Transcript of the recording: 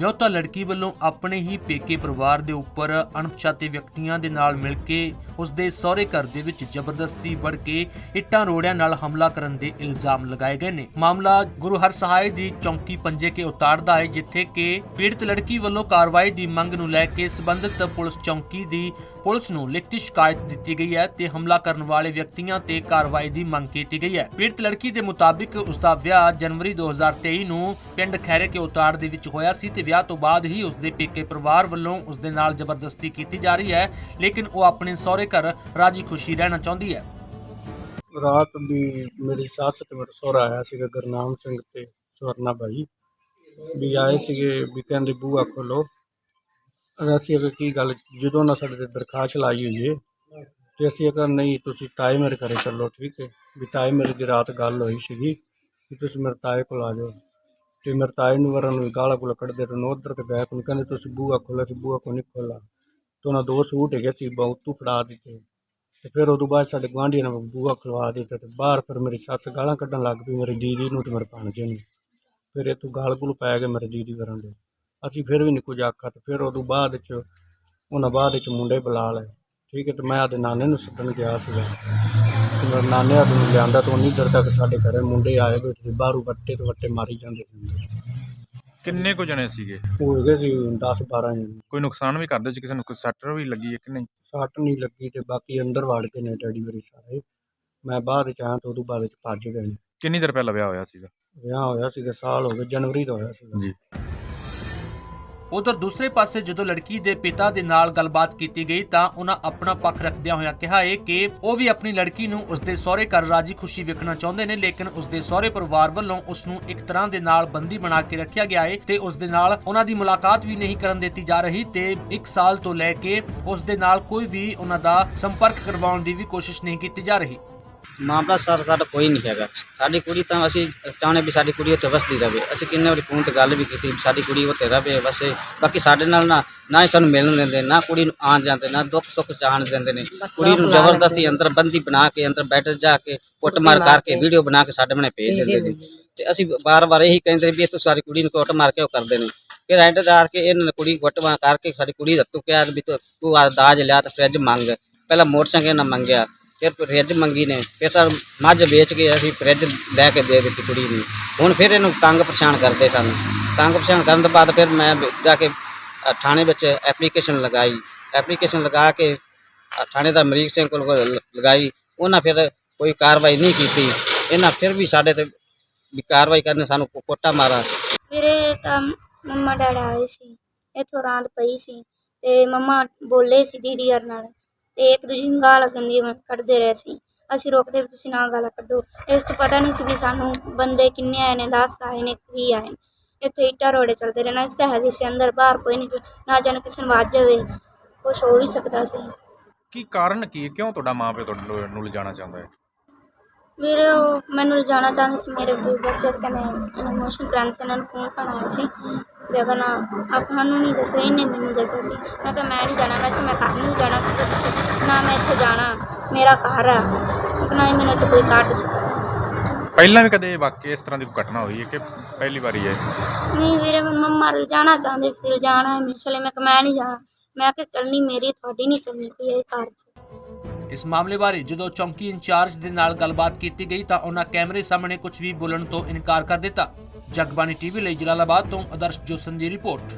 ਵਿਆਹੁਤਾ ਲੜਕੀ ਵੱਲੋਂ ਆਪਣੇ ਹੀ ਪੇਕੇ ਪਰਿਵਾਰ ਦੇ ਉੱਪਰ ਅਣਪਛਾਤੇ ਵਿਅਕਤੀਆਂ ਦੇ ਨਾਲ ਮਿਲ ਕੇ ਉਸ ਦੇ ਸਹੁਰੇ ਘਰ ਦੇ ਵਿੱਚ ਜ਼ਬਰਦਸਤੀ ਵੜ ਕੇ ਇੱਟਾਂ ਰੋੜਿਆਂ ਨਾਲ ਹਮਲਾ ਕਰਨ ਦੇ ਇਲਜ਼ਾਮ ਲਗਾਏ ਗਏ ਨੇ। ਮਾਮਲਾ ਗੁਰੂ ਹਰ ਹਰਸਹਾਏ ਦੀ ਚੌਂਕੀ ਪੰਜੇ ਕੇ ਉਤਾਰਦਾ ਹੈ, ਜਿੱਥੇ ਕਿ ਪੀੜਤ ਲੜਕੀ ਵੱਲੋਂ ਕਾਰਵਾਈ ਦੀ ਮੰਗ ਨੂੰ ਲੈ ਕੇ ਸਬੰਧਤ ਪੁਲਿਸ ਚੌਂਕੀ ਦੀ ਪੁਲਿਸ ਨੂੰ ਲਿਖਤੀ ਸ਼ਿਕਾਇਤ ਦਿੱਤੀ ਗਈ ਹੈ ਤੇ ਹਮਲਾ ਕਰਨ ਵਾਲੇ ਵਿਅਕਤੀਆਂ ਤੇ ਕਾਰਵਾਈ ਦੀ ਮੰਗ ਕੀਤੀ ਗਈ ਹੈ। ਪੀੜਤ ਲੜਕੀ ਦੇ ਮੁਤਾਬਿਕ ਉਸ ਦਾ ਵਿਆਹ ਜਨਵਰੀ 2023 ਨੂੰ ਪਿੰਡ ਖੈਰੇ ਕੇ ਉਤਾਰ ਦੇ ਵਿੱਚ ਹੋਇਆ ਸੀ ਤੇ ਵਿਆਹ ਤੋਂ ਬਾਅਦ ਹੀ ਉਸ ਦੇ ਪੇਕੇ ਪਰਿਵਾਰ ਵੱਲੋਂ ਉਸ ਦੇ ਨਾਲ ਜ਼ਬਰਦਸਤੀ ਕੀਤੀ ਜਾ ਰਹੀ ਹੈ, ਲੇਕਿਨ ਉਹ ਆਪਣੇ ਸਹੁਰੇ ਘਰ ਰਾਜੀ ਖੁਸ਼ੀ ਰਹਿਣਾ ਚਾਹੁੰਦੀ ਹੈ। ਰਾਤ ਵੀ ਮੇਰੀ ਸੱਸ ਤੇ ਮੇਰਾ ਸਹੁਰਾ ਆਇਆ ਸੀਗਾ, ਗੁਰਨਾਮ ਸਿੰਘ ਤੇ ਸਵਰਨਾ ਬਾਈ ਵੀ ਆਏ ਸੀਗੇ, ਵੀ ਕਹਿੰਦੇ ਬੂਆ ਖੋਲੋ। ਅਗਰ ਅਸੀਂ ਅਗਰ ਕੀ ਗੱਲ, ਜਦੋਂ ਨਾ ਸਾਡੇ ਤੇ ਦਰਖਾਸਤ ਲਾਈ ਹੋਈ ਹੈ ਤੇ ਅਸੀਂ ਅਗਰ ਨਹੀਂ, ਤੁਸੀਂ ਤਾਏ ਮੇਰੇ ਘਰੇ ਚੱਲੋ, ਠੀਕ ਹੈ ਵੀ ਤਾਏ ਮੇਰੇ ਦੀ ਰਾਤ ਗੱਲ ਹੋਈ ਸੀਗੀ, ਵੀ ਤੁਸੀਂ ਮੇਰੇ ਤਾਏ ਕੋਲ ਆ ਜਾਓ। ਤੇ ਮੇਰੇ ਤਾਏ ਨੂੰ ਵਰਨ ਨੂੰ ਗਾਲਾਂ ਕੋਲ ਕੱਢਦੇ ਤੇ ਉਧਰ ਤੇ ਬੈਕ ਨੂੰ ਕਹਿੰਦੇ, ਤੁਸੀਂ ਬੂਆ ਖੋਲੋ ਸੀ ਬੂਆ ਕੋ ਨਹੀਂ ਖੋਲਾ ਤੇ ਉਹਨਾਂ ਦੋ ਸੂਟ ਹੈਗੇ ਸੀ ਬਹੁਤ ਤੂੰ ਫੜਾ ਦਿੱਤੇ। ਤੇ ਫਿਰ ਉਦੋਂ ਬਾਅਦ ਸਾਡੇ ਗੁਆਂਢੀਆਂ ਨੇ ਬੂਆ ਖਲਵਾ ਦਿੱਤਾ ਤੇ ਬਾਹਰ ਫਿਰ ਮੇਰੀ ਸੱਸ ਗਾਲਾਂ ਕੱਢਣ ਲੱਗ ਪਈ, ਮੇਰੀ ਦੀਦੀ ਨੂੰ ਤੇ ਮੇਰੇ ਭਾਣਜੇ ਨੂੰ। ਫਿਰ ਇਹ ਤੋਂ ਗਾਲ ਗੁਲ ਪੈ ਗਏ ਮੇਰੇ ਦੀਦੀ ਵਰਨ ਦੇ। ਅਸੀਂ ਫਿਰ ਵੀ ਨਹੀਂ ਕੁਝ ਆਖਿਆ ਤੇ ਫਿਰ ਉਦੋਂ ਬਾਅਦ ਚ ਉਹਨਾਂ ਬਾਅਦ ਚ ਮੁੰਡੇ ਬੁਲਾ ਲਏ। ਠੀਕ ਹੈ ਤੇ ਮੈਂ ਆਦੇ ਨਾਨੇ ਨੂੰ ਸੱਦਣ ਗਿਆ ਸੀਗਾ। ਤੇ ਮੇਰੇ ਨਾਨੇ ਆਦੇ ਨੂੰ ਲਿਆਂਦਾ ਤੋਂ ਨਹੀਂ ਦਰ ਤੱਕ ਸਾਡੇ ਘਰੇ ਮੁੰਡੇ ਆਏ ਬੈਠੇ ਬਾਹਰੋਂ ਵੱਟੇ ਤੇ ਵੱਟੇ ਮਾਰੀ ਜਾਂਦੇ ਸੀ। ਕਿੰਨੇ ਕੁ ਜਣੇ ਸੀਗੇ? ਉਹ ਹੈਗੇ ਸੀ 10 12 ਜਣੇ। ਕੋਈ ਨੁਕਸਾਨ ਵੀ ਕਰਦੇ ਸੀ ਕਿਸੇ ਨੂੰ? ਕੋਈ ਸੱਟ ਵੀ ਲੱਗੀ ਹੈ ਕਿ ਨਹੀਂ? ਸੱਟ ਨਹੀਂ ਲੱਗੀ ਤੇ ਬਾਕੀ ਅੰਦਰ ਵੜ ਕੇ ਨੇ ਡੈਡੀ ਮੇਰੀ ਸਾਰੇ। ਮੈਂ ਬਾਹਰ ਚ ਆਇਆ ਤੇ ਉਦੋਂ ਬਾਅਦ ਚ ਭੱਜ ਗਏ ਨੇ। ਕਿੰਨੀ ਦੇਰ ਪਹਿਲਾਂ ਵਿਆਹ ਹੋਇਆ ਸੀਗਾ? ਵਿਆਹ ਹੋਇਆ ਸੀਗਾ ਸਾਲ ਹੋ ਗਿਆ ਜਨਵਰੀ ਦਾ ਹੋਇਆ ਸੀਗਾ। ਜੀ। ਉਧਰ ਦੂਸਰੇ ਪਾਸੇ ਜਦੋਂ ਲੜਕੀ ਦੇ ਪਿਤਾ ਦੇ ਨਾਲ ਗੱਲਬਾਤ ਕੀਤੀ ਗਈ ਤਾਂ ਉਹਨਾਂ ਆਪਣਾ ਪੱਖ ਰੱਖਦਿਆਂ ਹੋਇਆਂ ਕਿਹਾ ਹੈ ਕਿ ਉਹ ਵੀ ਆਪਣੀ ਲੜਕੀ ਨੂੰ ਉਸਦੇ ਸਹੁਰੇ ਘਰ ਰਾਜੀ ਖੁਸ਼ੀ ਵੇਖਣਾ ਚਾਹੁੰਦੇ ਨੇ, ਲੇਕਿਨ ਉਸਦੇ ਸਹੁਰੇ ਪਰਿਵਾਰ ਵੱਲੋਂ ਉਸ ਨੂੰ ਇੱਕ ਤਰ੍ਹਾਂ ਦੇ ਨਾਲ ਬੰਦੀ ਬਣਾ ਕੇ ਰੱਖਿਆ ਗਿਆ ਹੈ ਤੇ ਉਸ ਦੇ ਨਾਲ ਉਹਨਾਂ ਦੀ ਮੁਲਾਕਾਤ ਵੀ ਨਹੀਂ ਕਰਨ ਦਿੱਤੀ ਜਾ ਰਹੀ ਤੇ 1 ਸਾਲ ਤੋਂ ਲੈ ਕੇ ਉਸ ਦੇ ਨਾਲ ਕੋਈ ਵੀ ਉਹਨਾਂ ਦਾ ਸੰਪਰਕ ਕਰਵਾਉਣ ਦੀ ਵੀ ਕੋਸ਼ਿਸ਼ ਨਹੀਂ ਕੀਤੀ ਜਾ ਰਹੀ। ਮਾਮਲਾ ਸਰ ਸਾਡਾ ਕੋਈ ਨਹੀਂ ਹੈਗਾ। ਸਾਡੀ ਕੁੜੀ ਤਾਂ ਅਸੀਂ ਚਾਹੁੰਦੇ ਵੀ ਸਾਡੀ ਕੁੜੀ ਉੱਥੇ ਵਸਦੀ ਰਵੇ ਅਸੀਂ ਕਿੰਨੇ ਵਾਰੀ ਫੋਨ ਤੇ ਗੱਲ ਵੀ ਕੀਤੀ ਵੀ ਸਾਡੀ ਕੁੜੀ ਉੱਥੇ ਰਵੇ ਵਸੇ। ਬਾਕੀ ਸਾਡੇ ਨਾਲ ਨਾ ਨਾ ਹੀ ਸਾਨੂੰ ਮਿਲਣ ਦਿੰਦੇ ਨਾ ਕੁੜੀ ਨੂੰ ਆਉਣ ਜਾਂਦੇ ਨਾ ਦੁੱਖ ਸੁੱਖ ਜਾਣ ਦਿੰਦੇ ਨੇ। ਕੁੜੀ ਨੂੰ ਜ਼ਬਰਦਸਤੀ ਅੰਦਰ ਬੰਦੀ ਬਣਾ ਕੇ ਅੰਦਰ ਬੈਠ ਜਾ ਕੇ ਕੁੱਟਮਾਰ ਕਰਕੇ ਵੀਡੀਓ ਬਣਾ ਕੇ ਸਾਡੇ ਬਣੇ ਭੇਜ ਦਿੰਦੇ ਨੇ। ਤੇ ਅਸੀਂ ਬਾਰ-ਬਾਰ ਇਹੀ ਕਹਿੰਦੇ ਵੀ ਇਹ ਤੂੰ ਸਾਡੀ ਕੁੜੀ ਨੂੰ ਕੁੱਟ ਮਾਰ ਕੇ ਉਹ ਕਰਦੇ ਨੇ। ਫਿਰ ਐਂਡਦਾਰ ਕੇ ਇਹਨਾਂ ਨੇ ਕੁੜੀ ਕੁੱਟਮਾਰ ਕਰਕੇ ਸਾਡੀ ਕੁੜੀ ਦਾ ਤੂੰ ਕਿਹਾ ਵੀ ਤੂੰ ਆ ਦਾਜ ਲਿਆ ਤੇ ਫ੍ਰਿਜ ਮੰਗ। ਪਹਿਲਾਂ ਮੋਟਰਸਾਈਕਲ ਇਹਨਾਂ ਮੰਗਿਆ। ਫਿਰ ਫਰਿੱਜ ਮੰਗੀ ਨੇ ਫਿਰ ਸਰ ਮੱਝ ਵੇਚ ਕੇ ਅਸੀਂ ਫਰਿੱਜ ਲੈ ਕੇ ਦੇ ਦਿੱਤੀ ਕੁੜੀ ਨੂੰ। ਹੁਣ ਫਿਰ ਇਹਨੂੰ ਤੰਗ ਪਰੇਸ਼ਾਨ ਕਰਦੇ ਸਨ। ਤੰਗ ਪਰੇਸ਼ਾਨ ਕਰਨ ਤੋਂ ਬਾਅਦ ਫਿਰ ਮੈਂ ਜਾ ਕੇ ਥਾਣੇ ਵਿੱਚ ਐਪਲੀਕੇਸ਼ਨ ਲਗਾਈ। ਐਪਲੀਕੇਸ਼ਨ ਲਗਾ ਕੇ ਅ, ਥਾਣੇਦਾਰ ਅਮਰੀਕ ਸਿੰਘ ਕੋਲ ਲਗਾਈ। ਉਹਨਾਂ ਫਿਰ ਕੋਈ ਕਾਰਵਾਈ ਨਹੀਂ ਕੀਤੀ। ਇਹਨਾਂ ਫਿਰ ਵੀ ਸਾਡੇ ਤੇ ਵੀ ਕਾਰਵਾਈ ਕਰਨ ਸਾਨੂੰ ਕੋਟਾ ਮਾਰਾ। ਵੀਰੇ ਤਾਂ ਮੰਮਾ ਡੈਡ ਆਏ ਸੀ। ਇੱਥੋਂ ਰਾਂਦ ਪਈ ਸੀ। ਤੇ ਮੰਮਾ ਬੋਲੇ ਸੀ ਦੀਦੀ ਹਰ ਨਾਲ। ਤੇ ਇੱਕ ਦੂਜੀ ਨੂੰ ਗਾਲਾਂ ਕੱਢਦੀ ਕੱਢਦੇ ਰਹੇ ਸੀ। ਅਸੀਂ ਰੋਕਦੇ ਵੀ ਤੁਸੀਂ ਨਾ ਗਾਲਾਂ ਕੱਢੋ। ਇਸ ਤੋਂ ਪਤਾ ਨਹੀਂ ਸੀ ਵੀ ਸਾਨੂੰ ਬੰਦੇ ਕਿੰਨੇ ਆਏ ਨੇ 10 ਆਏ ਨੇ ਕੀ ਆਏ ਨੇ। ਇੱਥੇ ਇੱਟਾਂ ਰੋੜੇ ਚੱਲਦੇ ਰਹੇ ਨਾ ਇਸ ਤਾਂ ਹੈਗੇ ਸੀ ਅੰਦਰ ਬਾਹਰ ਕੋਈ ਨਹੀਂ ਨਾ ਜਾਣੇ ਕਿਸੇ ਨੂੰ ਵੱਜ ਜਾਵੇ ਕੁਛ ਹੋ ਵੀ ਸਕਦਾ ਸੀ। ਕੀ ਕਾਰਨ ਕੀ ਹੈ ਕਿਉਂ ਤੁਹਾਡਾ ਮਾਂ ਪਿਓ ਤੁਹਾਡੇ ਨੂੰ ਲਿਜਾਣਾ ਚਾਹੁੰਦਾ ਹੈ? ਵੀਰੇ ਉਹ ਮੈਨੂੰ ਜਾਣਾ ਚਾਹੁੰਦੇ ਸੀ ਮੇਰੇ ਵੀ ਬੱਚੇ ਕਹਿੰਦੇ ਇਮੋਸ਼ਨ ਕਰਾਉਣ ਸੀ ਇਹਨਾਂ ਨੂੰ ਫੋਨ ਕਰਨਾ ਸੀ। ਨਾ ਆਪਾਂ ਨੂੰ ਨਹੀਂ ਦੱਸਿਆ ਇਹਨੇ ਮੈਨੂੰ ਦੱਸਿਆ ਸੀ। ਮੈਂ ਕਿਹਾ ਮੈਂ ਨਹੀਂ ਜਾਣਾ ਵੈਸੇ ਮੈਂ ਘਰ ਨਹੀਂ ਜਾਣਾ ਕਿਸੇ ਨਾ ਮੈਂ ਇੱਥੇ ਜਾਣਾ ਮੇਰਾ ਘਰ ਆ। ਨਾ ਹੀ ਮੈਨੂੰ ਇੱਥੇ ਕੋਈ ਕੱਢ ਸਕਦਾ। ਪਹਿਲਾਂ ਵੀ ਕਦੇ ਵਾਕਿਆ ਇਸ ਤਰ੍ਹਾਂ ਦੀ ਕੋਈ ਘਟਨਾ ਹੋਈ ਹੈ ਕਿ ਪਹਿਲੀ ਵਾਰੀ ਹੈ ਨਹੀਂ ਵੀਰੇ ਮੰਮਾ ਜਾਣਾ ਚਾਹੁੰਦੇ ਸੀ ਜਾਣਾ ਹੈ। ਮਿਸਲੇ ਮੈਂ ਕਿਹਾ ਮੈਂ ਨਹੀਂ ਜਾਣਾ। ਮੈਂ ਕਿਹਾ ਚੱਲਣੀ ਮੇਰੀ ਤੁਹਾਡੀ ਨਹੀਂ ਚੱਲਣੀ ਕੋਈ ਇਹ ਘਰ 'ਚ। ਇਸ ਮਾਮਲੇ ਬਾਰੇ ਜਦੋਂ ਚੌਂਕੀ ਇੰਚਾਰਜ ਦੇ ਨਾਲ ਗੱਲਬਾਤ ਕੀਤੀ ਗਈ ਤਾਂ ਉਹਨਾਂ ਕੈਮਰੇ ਸਾਹਮਣੇ ਕੁਝ ਵੀ ਬੋਲਣ ਤੋਂ ਇਨਕਾਰ ਕਰ ਦਿੱਤਾ। ਜਗਬਾਣੀ ਟੀਵੀ ਲਈ ਜਲਾਲਾਬਾਦ ਤੋਂ ਆਦਰਸ਼ ਜੋਸਨ ਦੀ ਰਿਪੋਰਟ।